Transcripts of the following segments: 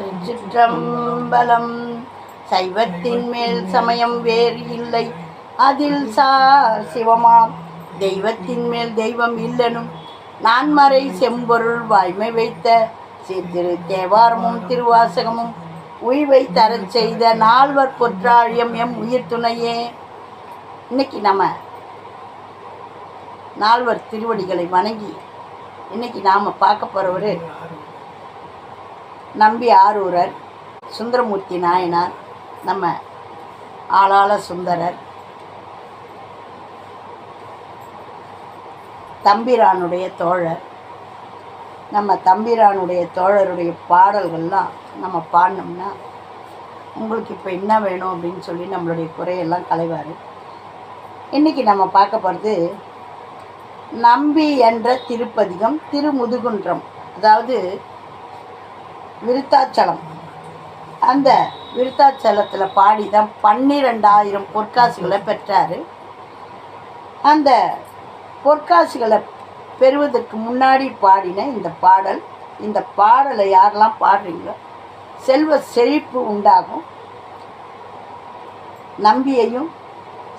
திருச்சிற்றம்பலம். சைவத்தின் மேல் சமயம் வேறு இல்லை. அதில் சா சிவமாம். தெய்வத்தின் மேல் தெய்வம் இல்லனும். நான்மறை செம்பொருள் வாய்மை வைத்த திரு தேவாரமும் திருவாசகமும் உய்வை தரச் செய்த நால்வர் பொற்றாழியம் எம் உயிர் துணையே இன்னைக்கு நம்ம நால்வர் திருவடிகளை வணங்கி இன்னைக்கு நாம் பார்க்க போகிறவர் நம்பி ஆரூரர் சுந்தரமூர்த்தி நாயனார் நம்ம ஆளாள சுந்தரர் தம்பிரானுடைய தோழர் நம்ம தம்பிரானுடைய தோழருடைய பாடல்கள்லாம் நம்ம பாடினோம்னா உங்களுக்கு இப்போ என்ன வேணும் அப்படின்னு சொல்லி நம்மளுடைய குறையெல்லாம் களைவார். இன்றைக்கி நம்ம பார்க்க போகிறது நம்பி என்ற திருப்பதிகம் திருமுதுகுன்றம். அதாவது விருத்தாச்சலம். அந்த விருத்தாச்சலத்தில் பாடி தான் பன்னிரெண்டாயிரம் பொற்காசுகளை பெற்றார். அந்த பொற்காசுகளை பெறுவதற்கு முன்னாடி பாடின இந்த பாடல் இந்த பாடலை யாரெல்லாம் பாடுறீங்களோ செல்வ செழிப்பு உண்டாகும். நம்பியையும்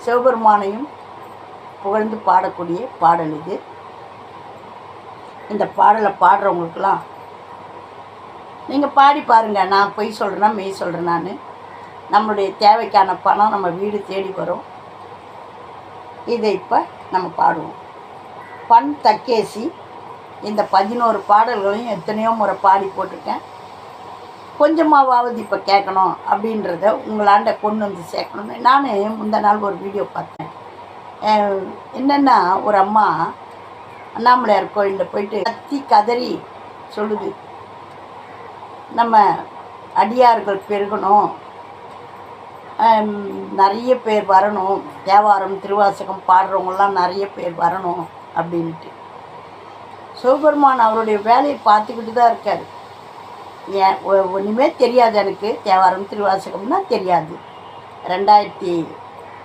சிவபெருமானையும் புகழ்ந்து பாடக்கூடிய பாடல் இது. இந்த பாடலை பாடுறவங்களுக்கெல்லாம் நீங்கள் பாடி பாருங்கள் நான் பொய் சொல்கிறேன்னா மெய் சொல்கிறேன் நான் நம்மளுடைய தேவைக்கான பணம் நம்ம வீடு தேடி வரும். இதை இப்போ நம்ம பாடுவோம். பண் தக்கேசி. இந்த பதினோரு பாடல்களையும் எத்தனையோ முறை பாடி போட்டிருக்கேன். கொஞ்சமாவது இப்போ கேட்கணும் அப்படின்றத உங்களாண்ட கொண்டு வந்து சேர்க்கணும்னு நான் முந்த நாள் ஒரு வீடியோ பார்த்தேன். என்னென்னா ஒரு அம்மா அண்ணாமலையார் கோயிலில் போயிட்டு கத்தி கதறி சொல்லுது. நம்ம அடியார்கள் பெருகணும். நிறைய பேர் வரணும். தேவாரம் திருவாசகம் பாடுறவங்கலாம் நிறைய பேர் வரணும் அப்படின்ட்டு சிவபெருமான் அவருடைய வேலையை பார்த்துக்கிட்டு தான் இருக்கார். ஏன் ஒ- தெரியாது எனக்கு. தேவாரம் திருவாசகம்னா தெரியாது. ரெண்டாயிரத்தி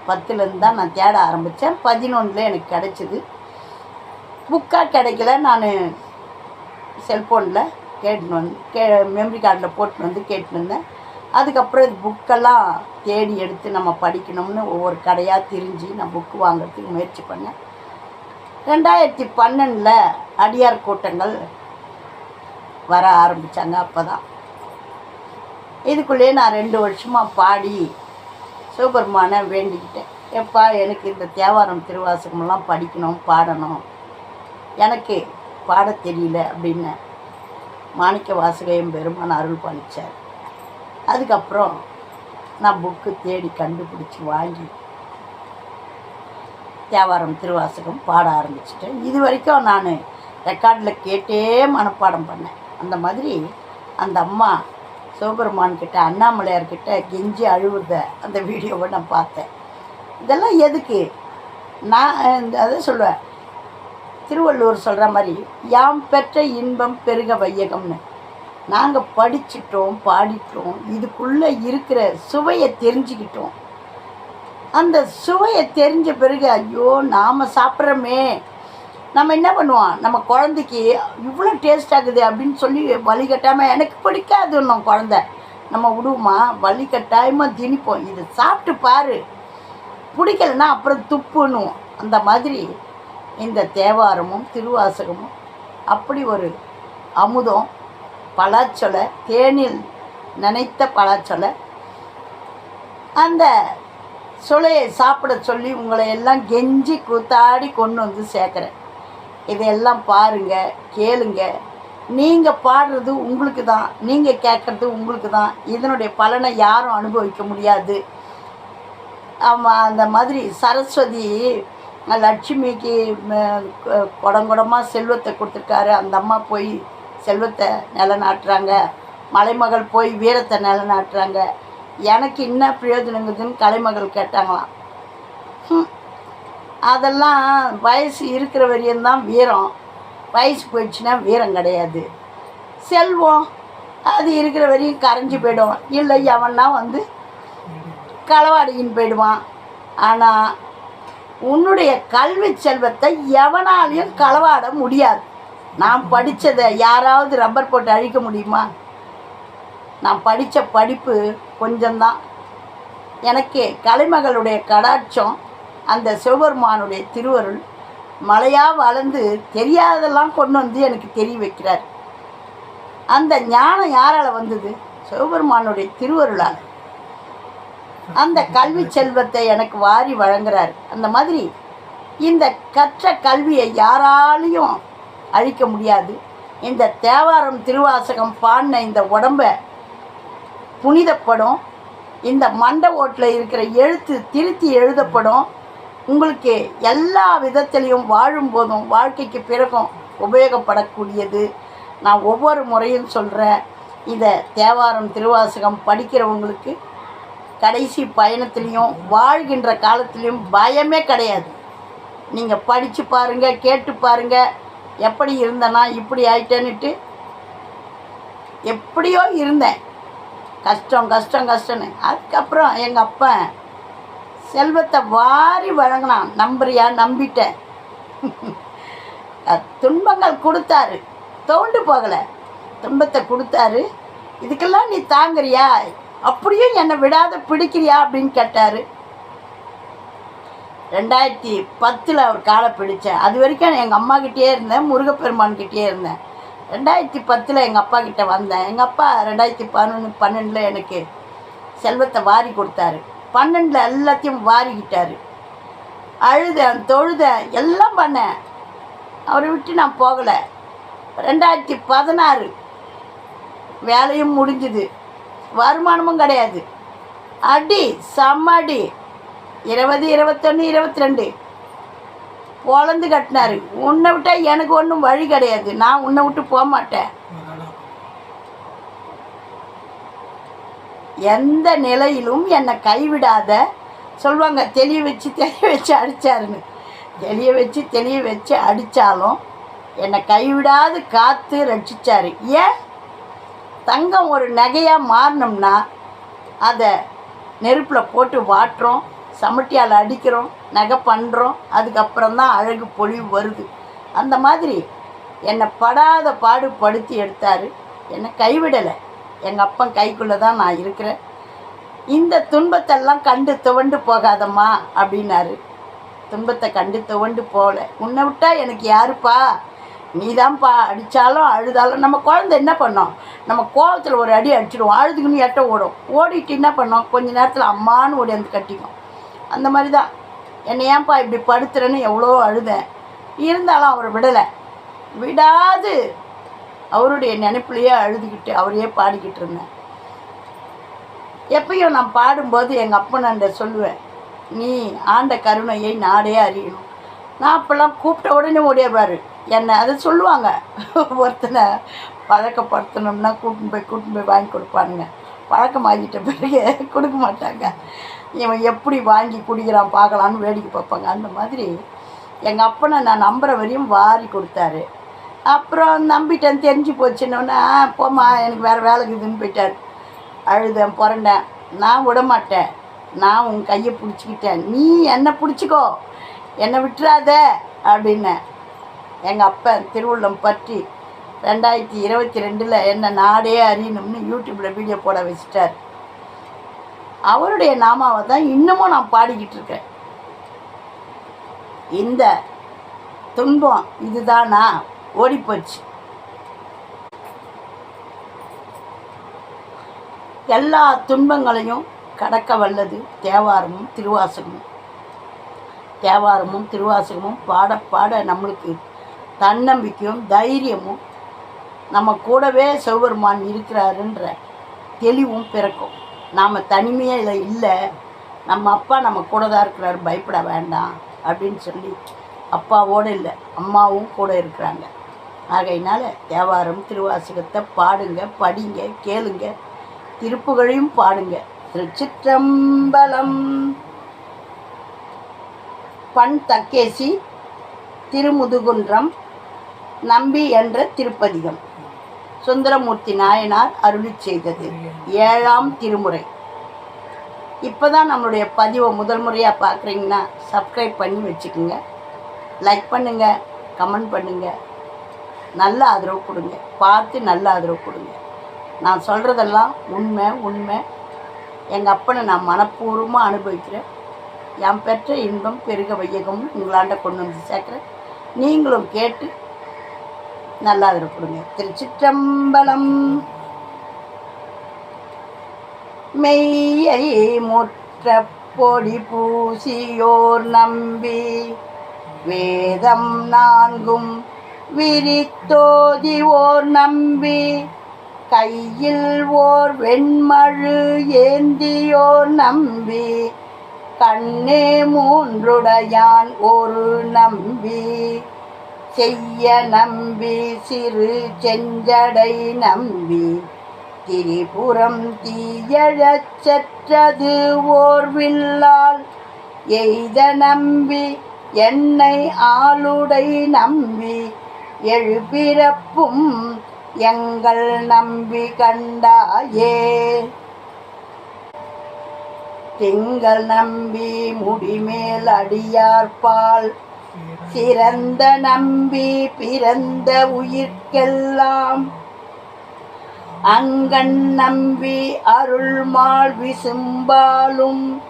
பத்துலேருந்து தான் நான் தேட ஆரம்பித்தேன் பதினொன்றில் எனக்கு கிடச்சிது. புக்காக கிடைக்கல. நான் செல்ஃபோனில் கேட்டுன்னு வந்து கே மெமரி கார்டில் போட்டுன்னு வந்து கேட்டுன்னு இருந்தேன். அதுக்கப்புறம் இது புக்கெல்லாம் தேடி எடுத்து நம்ம படிக்கணும்னு ஒவ்வொரு கடையாக திரிஞ்சு நான் புக்கு வாங்குறதுக்கு முயற்சி பண்ணேன். ரெண்டாயிரத்தி பன்னெண்டில் அடியார் கூட்டங்கள் வர ஆரம்பித்தாங்க அப்போ தான் இதுக்குள்ளேயே நான் ரெண்டு வருஷமாக பாடி சிவபெருமானை வேண்டிக்கிட்டேன். எப்பா எனக்கு இந்த தேவாரம் திருவாசகமெல்லாம் படிக்கணும் பாடணும். எனக்கு பாடத் தெரியல அப்படின்னு மாணிக்க வாசகையும் பெருமான் அருள் பண்ணிச்சார் அதுக்கப்புறம் நான் புக்கு தேடி கண்டுபிடிச்சி வாங்கி தேவாரம் திருவாசகம் பாட ஆரம்பிச்சிட்டேன். இது வரைக்கும் நான் ரெக்கார்டில் கேட்டே மனப்பாடம் பண்ணேன். அந்த மாதிரி அந்த அம்மா சிவபெருமான் அண்ணாமலையார்கிட்ட அண்ணாமலையார் கெஞ்சி அழுவுறத அந்த வீடியோவை நான் பார்த்தேன். இதெல்லாம் எதுக்கு? நான் இந்த- அதை சொல்லுவேன். திருவள்ளுவர் சொல்கிற மாதிரி யாம் பெற்ற இன்பம் பெருக வையகம்னு. நாங்கள் படிச்சிட்டோம் பாடிட்டோம் இதுக்குள்ளே இருக்கிற சுவையை தெரிஞ்சுக்கிட்டோம். அந்த சுவையை தெரிஞ்ச பிறகு ஐயோ நாம் சாப்பிட்றோமே. நம்ம என்ன பண்ணுவோம்? நம்ம குழந்தைக்கு இவ்வளோ டேஸ்ட் ஆகுது அப்படின்னு சொல்லி வழிகட்டாமல் எனக்கு பிடிக்காது இன்னும் குழந்த. நம்ம விடுவோமா? வழிகட்டாயமாக திணிப்போம். இதை சாப்பிட்டு பாரு. பிடிக்கலன்னா அப்புறம் துப்புன்னுவோம். அந்த மாதிரி இந்த தேவாரமும் திருவாசகமும் அப்படி ஒரு அமுதம் பலாச்சொலை தேனில் நினைத்த பலாச்சொலை. அந்த சொலையை சாப்பிட சொல்லி உங்களை எல்லாம் கெஞ்சி கூத்தாடி கொண்டு வந்து சேர்க்குறேன். இதையெல்லாம் பாருங்க கேளுங்க. நீங்கள் பாடுறது உங்களுக்கு தான் நீங்கள் கேட்குறது உங்களுக்கு தான். இதனுடைய பலனை யாரும் அனுபவிக்க முடியாது. ஆமாம் அந்த மாதிரி சரஸ்வதி லட்சுமிக்கு குடங்குடமாக செல்வத்தை கொடுத்துருக்காரு. அந்த அம்மா போய் செல்வத்தை நிலநாட்டுறாங்க. மலைமகள் போய் வீரத்தை நிலநாட்டுறாங்க. எனக்கு என்ன பிரயோஜனங்குதுன்னு கலைமகள் கேட்டாங்களாம். அதெல்லாம் வயசு இருக்கிற வரையும் தான் வீரம். வயசு போயிடுச்சுன்னா வீரம் கிடையாது. செல்வம் அது இருக்கிற வரையும் கரைஞ்சி போயிடும். இல்லை எவன்னா வந்து களவாடிக்கின்னு போயிடுவான். ஆனால் உன்னுடைய கல்வி செல்வத்தை எவனாலையும் களவாட முடியாது. நான் படித்ததை யாராவது ரப்பர் போட்டு அழிக்க முடியுமா? நான் படித்த படிப்பு கொஞ்சம்தான். எனக்கு கலைமகளுடைய கடாட்சம் அந்த சிவபெருமானுடைய திருவருள் மலையாக வளர்ந்து தெரியாததெல்லாம் கொண்டு வந்து எனக்கு தெரிய வைக்கிறார். அந்த ஞானம் யாரால் வந்தது? சிவபெருமானுடைய திருவருளால். அந்த கல்வி செல்வத்தை எனக்கு வாரி வழங்குறார். அந்த மாதிரி இந்த கற்ற கல்வியை யாராலையும் அழிக்க முடியாது. இந்த தேவாரம் திருவாசகம் பாடின இந்த உடம்பை புனிதப்படும். இந்த மண்ட ஓட்டில் இருக்கிற எழுத்து திருத்தி எழுதப்படும். உங்களுக்கு எல்லா விதத்திலையும் வாழும்போதும் வாழ்க்கைக்கு பிறகும் உபயோகப்படக்கூடியது. நான் ஒவ்வொரு முறையும் சொல்கிறேன் இதை தேவாரம் திருவாசகம் படிக்கிறவங்களுக்கு கடைசி பயணத்துலேயும் வாழ்கின்ற காலத்துலேயும் பயமே கிடையாது. நீங்கள் படித்து பாருங்கள் கேட்டு பாருங்கள் எப்படி இருந்தேனா இப்படி ஆயிட்டேன்னுட்டு எப்படியோ இருந்தேன். கஷ்டம் கஷ்டம் கஷ்டம்னு. அதுக்கப்புறம் எங்கள் அப்பா செல்வத்தை வாரி வழங்கினான். நம்புறியா? நம்பிட்டேன். துன்பங்கள் கொடுத்தாரு. தோண்டு போகலை. துன்பத்தை கொடுத்தாரு. இதுக்கெல்லாம் நீ தாங்குறியா? அப்படியும் என்னை விடாத பிடிக்கிறியா அப்படின்னு கேட்டார். ரெண்டாயிரத்தி பத்தில் அவர் காலை பிடித்தேன் அது வரைக்கும் எங்கள் அம்மா கிட்டேயே இருந்தேன் முருகப்பெருமான் கிட்டேயே இருந்தேன். ரெண்டாயிரத்தி பத்தில் எங்கள் அப்பா கிட்டே வந்தேன். எங்கள் அப்பா ரெண்டாயிரத்தி பதினொன்று பன்னெண்டில் எனக்கு செல்வத்தை வாரி கொடுத்தாரு. பன்னெண்டில் எல்லாத்தையும் வாரிக்கிட்டார். அழுதேன் தொழுதேன் எல்லாம் பண்ணேன். அவரை விட்டு நான் போகலை. ரெண்டாயிரத்தி பதினாறு வேலையும் முடிஞ்சுது. வருமானமும் கிடையாது. அடி செம்ம அடி இருபது இருபத்தொன்று இருபத்தி ரெண்டு பொழந்து கட்டினாரு. உன்னை விட்டால் எனக்கு ஒன்றும் வழி கிடையாது. நான் உன்னை விட்டு போக மாட்டேன். எந்த நிலையிலும் என்னை கைவிடாத சொல்லுவாங்க தெளிய வச்சு தெளிய வச்சு அடித்தாருன்னு தெளிய வச்சு தெளிய வச்சு அடித்தாலும் என்னை கைவிடாது காத்து ரட்சிச்சாரு. ஏன்? தங்கம் ஒரு நகையாக மாறினோம்னா அதை நெருப்பில் போட்டு வாட்டுறோம் சமட்டியால் அடிக்கிறோம் நகை பண்ணுறோம் அதுக்கப்புறம் தான் அழகு பொழிவு வருது. அந்த மாதிரி என்னை படாத பாடு படுத்தி எடுத்தார். என்னை கைவிடலை. எங்கள் அப்பன் கைக்குள்ளே தான் நான் இருக்கிறேன். இந்த துன்பத்தெல்லாம் கண்டு துவண்டு போகாதம்மா அப்படின்னாரு. துன்பத்தை கண்டு துவண்டு போகல. உன்னை விட்டால் எனக்கு யாருப்பா? நீதான்ப்பா அடித்தாலும் அழுதாலும் நம்ம குழந்த என்ன பண்ணோம்? நம்ம கோபத்தில் ஒரு அடி அடிச்சிடுவோம் அழுதுக்குன்னு எட்ட ஓடும். ஓடிட்டு என்ன பண்ணோம்? கொஞ்ச நேரத்தில் அம்மான்னு ஓடி வந்து கட்டிக்கும். அந்த மாதிரி தான் என்னை ஏன்ப்பா இப்படி படுத்துறேன்னு எவ்வளோ அழுதேன். இருந்தாலும் அவர் விடலை. விடாது. அவருடைய நினைப்புலையே அழுதுகிட்டு அவரையே பாடிக்கிட்டு இருந்தேன். எப்பயும் நான் பாடும்போது எங்கள் அப்பனண்ட சொல்லுவேன் நீ ஆண்ட கருணையை நாடே அறியணும். நான் அப்போல்லாம் கூப்பிட்ட உடனே ஓடியாரு என்னை அதை சொல்லுவாங்க. ஒருத்தனை பழக்கப்படுத்தணும்னா கூட்டின்னு போய் கூட்டின்னு போய் வாங்கி கொடுப்பானுங்க. பழக்கமாகிட்ட பிறகு கொடுக்க மாட்டாங்க. இவன் எப்படி வாங்கி குடிக்கிறான் பார்க்கலான்னு வேடிக்கை பார்ப்பாங்க. அந்த மாதிரி எங்கள் அப்பனை நான் நம்புகிற வரையும் வாரி கொடுத்தாரு. அப்புறம் நம்பிட்டேன் தெரிஞ்சு போச்சுன்னொன்னே போம்மா எனக்கு வேறு வேலை இருக்குதுன்னு போயிட்டார். அழுதேன் புரண்டேன். நான் விட மாட்டேன் நான் உன் கையை பிடிச்சிக்கிட்டேன். நீ என்னை பிடிச்சிக்கோ. என்னை விட்டுறாத அப்படின்னேன் எங்கள் அப்பன் திருவள்ளம் பற்றி ரெண்டாயிரத்தி இருபத்தி ரெண்டில் என்னை நாடே அறியணும்னு யூடியூப்பில் வீடியோ போட வச்சிட்டார். அவருடைய நாமாவை தான் இன்னமும் நான் பாடிக்கிட்டு இருக்கேன். இந்த துன்பம் இதுதானா? ஓடிப்போச்சு. எல்லா துன்பங்களையும் கடக்க வல்லது தேவாரமும் திருவாசகமும். தேவாரமும் திருவாசகமும் பாட பாட நம்மளுக்கு தன்னம்பிக்கையும் தைரியமும் நம்ம கூடவே சிவபெருமான் இருக்கிறாருன்ற தெளிவும் பிறக்கும். நாம் தனிமையாக இதில் இல்லை நம்ம அப்பா நம்ம கூட தான் இருக்கிறாரு பயப்பட வேண்டாம் அப்படின்னு சொல்லி அப்பாவோடு இல்லை அம்மாவும் கூட இருக்கிறாங்க. ஆகையினால தேவாரம் திருவாசகத்தை பாடுங்க படிங்க கேளுங்க திருப்புகழையும் பாடுங்க. திருச்சிற்றம்பலம் பண் தக்கேசி திருமுதுகுன்றம் நம்பி என்ற திருப்பதிகம். சுந்தரமூர்த்தி நாயனார் அருளி செய்தது. ஏழாம் திருமுறை. இப்போ தான் நம்மளுடைய பதிவை முதல் முறையாக பார்க்குறீங்கன்னா சப்ஸ்கிரைப் பண்ணி வச்சுக்கோங்க. லைக் பண்ணுங்கள் கமெண்ட் பண்ணுங்கள் நல்ல ஆதரவு கொடுங்க. பார்த்து நல்ல ஆதரவு கொடுங்க. நான் சொல்கிறதெல்லாம் உண்மை உண்மை. எங்கள் அப்பனை நான் மனப்பூர்வமாக அனுபவிக்கிறேன். என் பெற்ற இன்பம் பெருக வையகம் உங்களாண்ட கொண்டு வந்து சேர்க்குறேன் நீங்களும் கேட்டு நல்லா கொடுங்க. திருச்சிற்றம்பலம். மெய்யை முற்ற பொடி பூசியோர் நம்பி வேதம் நான்கும் விரித்தோதி ஓர் நம்பி கையில் ஓர் வெண்மழு ஏந்தியோர் நம்பி கண்ணே மூன்றுடையான் ஒரு நம்பி. செய்ய நம்பி சிறு செஞ்சடை நம்பி. திரிபுரம் தீயழச் செற்றது ஓர் வில்லால் எய்த நம்பி என்னை ஆளுடை நம்பி. எழுபிறப்பும் எங்கள் நம்பி கண்டாயே. திங்கள் நம்பி முடிமேல் அடியார்பால் சிறந்த நம்பி பிறந்த உயிர்க்கெல்லாம். அங்கன் நம்பி அருள்மாள் விசும்பாலும்.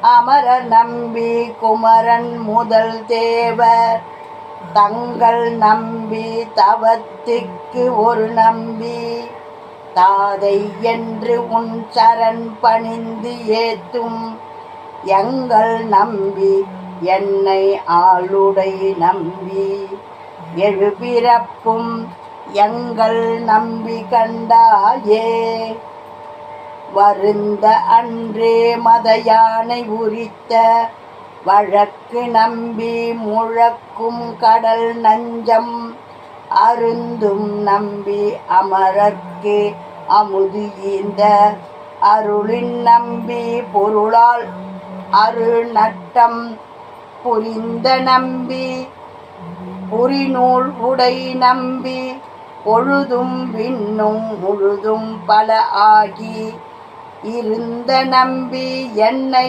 அமர நம்பி குமரன் முதல் தேவர். தங்கள் நம்பி தவத்துக்கு ஒரு நம்பி. தாதை என்று உன் சரண் பணிந்து ஏத்தும் எங்கள் நம்பி என்னை ஆளுடை நம்பி. எழுபிறப்பும் எங்கள் நம்பி கண்டாயே. வருந்த அன்றே மத யானை உரித்த வழக்கு நம்பி முழக்கும் கடல் நஞ்சம் அருந்தும் நம்பி அமரர்க்கு அமுது ஈந்த அருளின் நம்பி பொருளால் அருள் நட்டம் புரிந்த நம்பி புரிநூல் உடை நம்பி பொழுதும் விண்ணும் முழுதும் பல ஆகி இருந்த நம்பி என்னை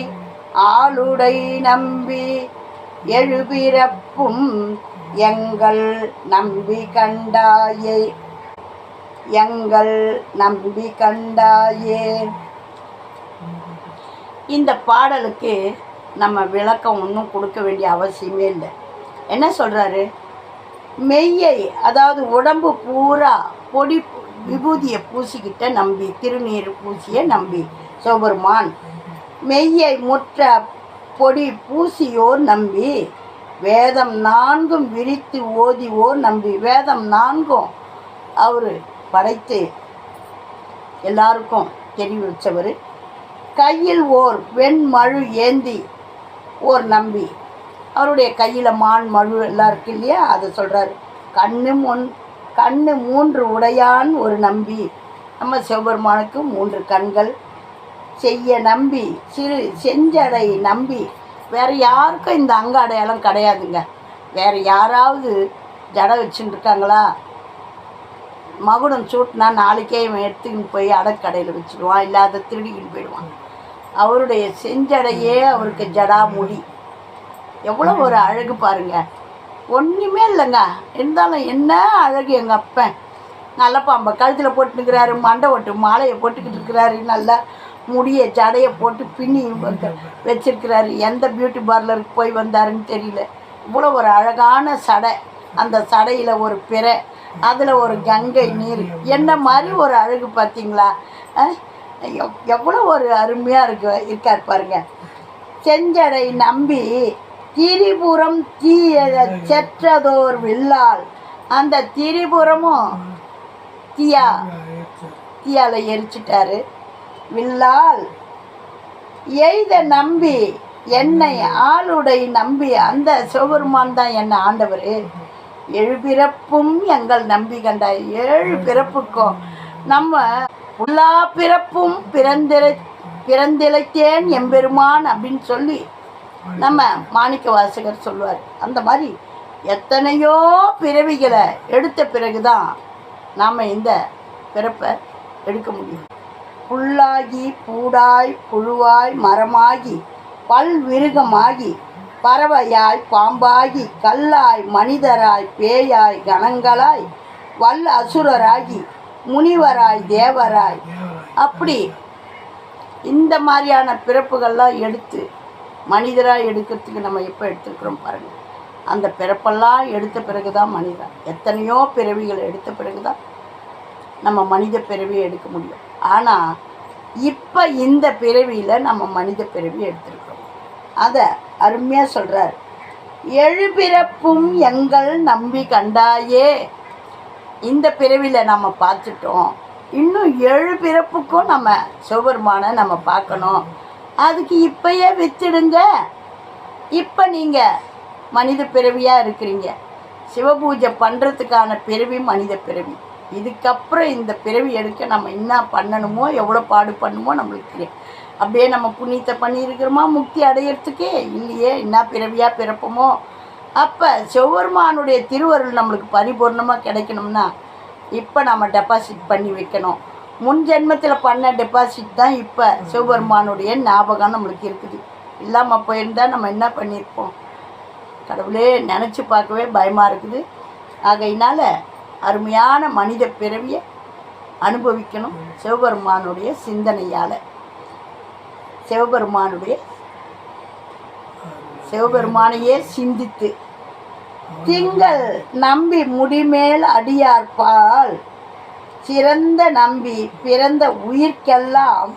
ஆளுடை நம்பி எழுபிறப்பும் எங்கள் நம்பி கண்டாயே எங்கள் நம்பி கண்டாயே இந்த பாடலுக்கு நம்ம விளக்கம் ஒன்றும் கொடுக்க வேண்டிய அவசியமே இல்லை. என்ன சொல்கிறாரு மெய்யை அதாவது உடம்பு பூரா பொடி விபூதியை பூசிக்கிட்ட நம்பி திருநீர் பூசிய நம்பி சோபெருமான். மெய்யை முற்ற பொடி பூசியோர் நம்பி வேதம் நான்கும் விரித்து ஓதிவோர் நம்பி. வேதம் நான்கும் அவர் படைத்து எல்லாருக்கும் தெரிவித்தவர் கையில் ஓர் வெண்மழு ஏந்தி ஓர் நம்பி. அவருடைய கையில் மான் மழு எல்லாம் இருக்கு இல்லையா? அதை சொல்கிறார் கண்ணு முன் கண்ணு மூன்று உடையான் ஒரு நம்பி. நம்ம சிவபெருமானுக்கு மூன்று கண்கள். செய்ய நம்பி சிறு செஞ்சடை நம்பி. வேறு யாருக்கும் இந்த அங்க அடையாளம் கிடையாதுங்க. வேறு யாராவது ஜடை வச்சுட்டு இருக்காங்களா? மகுடம் சூட்டினா நாளைக்கே இவன் எடுத்துக்கின்னு போய் அடக்கடையில் வச்சுடுவான் இல்லாத திருடிக்கின்னு போயிடுவான். அவருடைய செஞ்சடையே அவருக்கு ஜடா முடி எவ்வளோ ஒரு அழகு பாருங்க. ஒன்றுமே இல்லைங்க. இருந்தாலும் என்ன அழகு எங்கள் அப்பன்? நல்ல பாம்பை கழுத்தில் போட்டுக்கிறாரு மண்டை ஓட்டு மாலையை போட்டுக்கிட்டு இருக்கிறாரு நல்லா முடியை ஜடையை போட்டு பின்னி வச்சிருக்கிறாரு. எந்த பியூட்டி பார்லருக்கு போய் வந்தாருன்னு தெரியல. இவ்வளோ ஒரு அழகான சடை. அந்த சடையில் ஒரு பிறை அதில் ஒரு கங்கை நீர். என்ன மாதிரி ஒரு அழகு பார்த்தீங்களா எவ்வளோ ஒரு அருமையாக இருக்கு இருக்கார் பாருங்க. செஞ்சடை நம்பி திரிபுரம் தீய செற்றதோர் வில்லால். அந்த திரிபுரமும் தீயா தீயால எரிச்சிட்டாரு. வில்லால். எய்த நம்பி என்னை ஆளுடை நம்பி அந்த சிவபெருமான் தான் என்னை ஆண்டவர். ஏழு பிறப்பும் எங்கள் நம்பி கண்டாய் ஏழு பிறப்புக்கும் நம்ம எல்லா பிறப்பும் பிறந்திரை பிறந்திழைத்தேன் எம்பெருமான் அப்படின்னு சொல்லி நம்ம மாணிக்க வாசகர் சொல்லுவார். அந்த மாதிரி எத்தனையோ பிறவிகளை எடுத்த பிறகு தான் நாம் இந்த பிறப்பை எடுக்க முடியும். புல்லாகி பூடாய் புழுவாய் மரமாகி பல்விருகமாகி பறவையாய் பாம்பாகி கல்லாய் மனிதராய் பேயாய் கணங்களாய் வல்ல அசுரராகி முனிவராய் தேவராய். அப்படி இந்த மாதிரியான பிறப்புகள்லாம் எடுத்து மனிதராக எடுக்கிறதுக்கு நம்ம எப்போ எடுத்துருக்குறோம் பாருங்கள் அந்த பிறப்பெல்லாம் எடுத்த பிறகு தான் மனிதன். எத்தனையோ பிறவிகள் எடுத்த பிறகு தான் நம்ம மனித பிறவியை எடுக்க முடியும். ஆனால் இப்போ இந்த பிறவியில் நம்ம மனித பிறவி எடுத்திருக்கோம் அதை அருமையாக சொல்கிறார் எழுபிறப்பும் எங்கள் நம்பி கண்டாயே. இந்த பிறவியில் நம்ம பார்த்துட்டோம். இன்னும் ஏழு பிறப்புக்கும் நம்ம சிவபெருமானை நம்ம பார்க்கணும். அதுக்கு இப்பயே வித்துடுங்க. இப்போ நீங்கள் மனித பிறவியாக இருக்கிறீங்க. சிவபூஜை பண்ணுறதுக்கான பிறவி மனித பிறவி. இதுக்கப்புறம் இந்த பிறவி எடுக்க நம்ம என்ன பண்ணணுமோ எவ்வளோ பாடு பண்ணுமோ நம்மளுக்கு தெரியும். அப்படியே நம்ம புண்ணியத்தை பண்ணியிருக்கிறோமா முக்தி அடையிறதுக்கு? இல்லையே என்ன பிறவியாக பிறப்போமோ? அப்போ செவ்வருமானுடைய திருவருள் நம்மளுக்கு பரிபூர்ணமாக கிடைக்கணும்னா இப்போ நம்ம டெபாசிட் பண்ணி வைக்கணும். முன் ஜென்மத்தில் பண்ண டெபாசிட் தான் இப்போ சிவபெருமானுடைய ஞாபகம் நம்மளுக்கு இருக்குது. இல்லாமல் போயிருந்தால் நம்ம என்ன பண்ணியிருப்போம்? கடவுளே நினச்சி பார்க்கவே பயமாக இருக்குது. ஆகையினால் அருமையான மனித பிறவியை அனுபவிக்கணும் சிவபெருமானுடைய சிந்தனையால். சிவபெருமானுடைய சிவபெருமானையே சிந்தித்து திங்கள் நம்பி முடிமேல் அடியார்பால் சிறந்த நம்பி பிறந்த உயிர்க்கெல்லாம்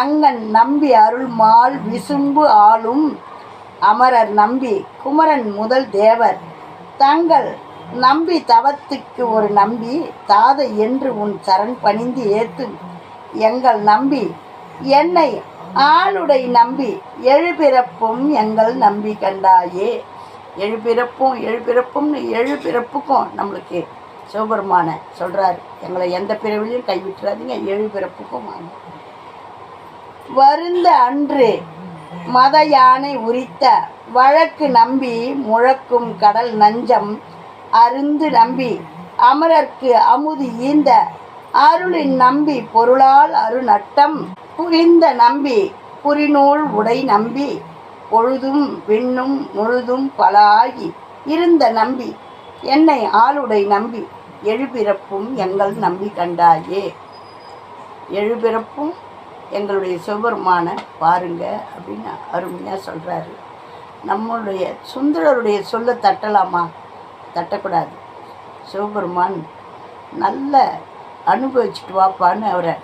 அங்கன் நம்பி அருள்மால் விசும்பு ஆளும் அமரர் நம்பி குமரன் முதல் தேவர். தங்கள் நம்பி தவத்துக்கு ஒரு நம்பி தாதை என்று உன் சரண் பணிந்து ஏத்தும் எங்கள் நம்பி என்னை ஆளுடை நம்பி எழுபிறப்பும் எங்கள் நம்பி கண்டாயே. எழுபிறப்பும் எழுபிறப்பும்னு எழுபிறப்புக்கும் நம்மளுக்கு சிவபெருமான சொல்கிறாரு எங்களை எந்த பிறவிலையும் கைவிட்டுறாதீங்க எழுபிறப்புக்கும் வாங்க. வருந்த அன்று மத யானை உரித்த வழக்கு நம்பி முழக்கும் கடல் நஞ்சம் அருந்து நம்பி அமரர்க்கு அமுது ஈந்த அருளின் நம்பி பொருளால் அருநட்டம் புரிந்த நம்பி புரிநூல் உடை நம்பி பொழுதும் விண்ணும் முழுதும் பல ஆகி இருந்த நம்பி என்னை ஆளுடை நம்பி எழுபிறப்பும் எங்கள் நம்பி கண்டாயே. எழுபிறப்பும் எங்களுடைய சிவபெருமான பாருங்க அப்படின்னு அருமையாக சொல்கிறாரு நம்மளுடைய சுந்தரருடைய சொல்ல தட்டலாமா? தட்டக்கூடாது. சிவபெருமான் நல்ல அனுபவிச்சுட்டு வாப்பான்னு அவரை.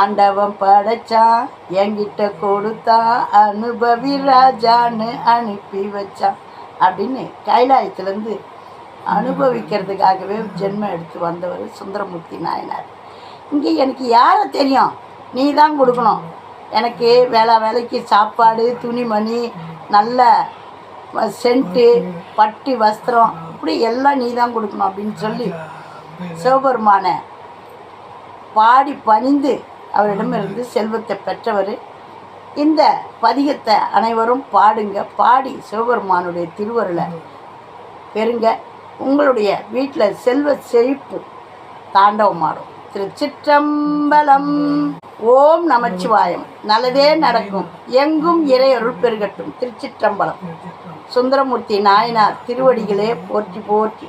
ஆண்டவன் படைச்சான் என்கிட்ட கொடுத்தான் அனுபவி ராஜான்னு அனுப்பி வச்சான் அப்படின்னு கைலாயத்துலேருந்து அனுபவிக்கிறதுக்காகவே ஜென்மம் எடுத்து வந்தவர் சுந்தரமூர்த்தி நாயனார். இங்கே எனக்கு யாரை தெரியும்? நீ தான் கொடுக்கணும். எனக்கு வேலை வேலைக்கு சாப்பாடு துணிமணி நல்ல சென்ட்டு பட்டி வஸ்திரம் இப்படி எல்லாம் நீ தான் கொடுக்கணும் அப்படின்னு சொல்லி சிவபெருமானை பாடி பணிந்து அவரிடமிருந்து செல்வத்தை பெற்றவர். இந்த பதிகத்தை அனைவரும் பாடுங்க. பாடி சிவபெருமானுடைய திருவருளை பெறுங்க. உங்களுடைய வீட்டில் செல்வ செழிப்பு தாண்டவமாடும். திருச்சிற்றம்பலம். ஓம் நமச்சிவாயம். நல்லதே நடக்கும். எங்கும் இறையருள் பெருகட்டும். திருச்சிற்றம்பலம். சுந்தரமூர்த்தி நாயனார் திருவடிகளே போற்றி போற்றி.